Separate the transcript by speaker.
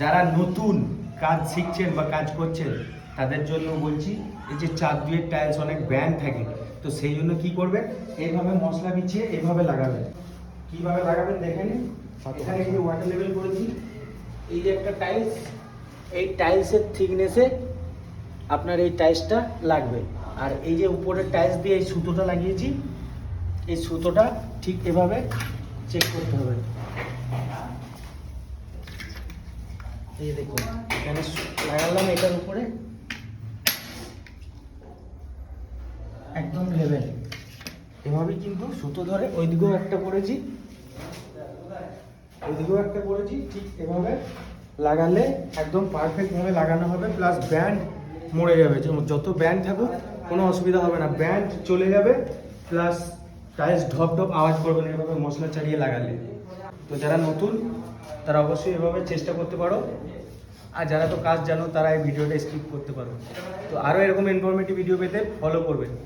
Speaker 1: যারা নতুন কাজ শিখছেন বা কাজ করছেন, তাদের জন্য বলছি, এই যে চার দুয়ের টাইলস অনেক ব্যান্ড থাকে, তো সেই জন্য কি করবেন এইভাবে মশলা বিছিয়ে এইভাবে লাগাবেন। কীভাবে লাগাবেন দেখে নিন। এখানে যে ওয়াটার লেভেল করেছি, এই যে একটা টাইলস এই টাইলসের থিকনেসে আপনার এই টাইলসটা লাগবে। আর এই যে উপরের টাইলস দিয়ে এই সুতোটা লাগিয়েছি, এই সুতোটা ঠিক এভাবে চেক করতে হবে। এই দেখুন, এখানে লাগালাম এটার উপরে। একদম লেভেল এভাবেই কিন্তু সুতো ধরে ওইদিকেও একটা করেছি ওইদিকেও একটা করেছি ঠিক এভাবে লাগালে একদম পারফেক্ট ভাবে লাগানো হবে প্লাস ব্যান্ড মরে যাবে। যত ব্যান্ড থাকুক, কোনো অসুবিধা হবে না। ব্যান্ড চলে যাবে প্লাস টাইলস ঢপ ঢপ আওয়াজ করবে না, এভাবে মশলা চালিয়ে লাগালে। তো যারা নতুন, তারা অবশ্যই এভাবে চেষ্টা করতে পারো। আর যারা তো কাজ জানো, তারা এই ভিডিওটা স্কিপ করতে পারো। তো আরও এরকম ইনফরমেটিভ ভিডিও পেতে ফলো করবে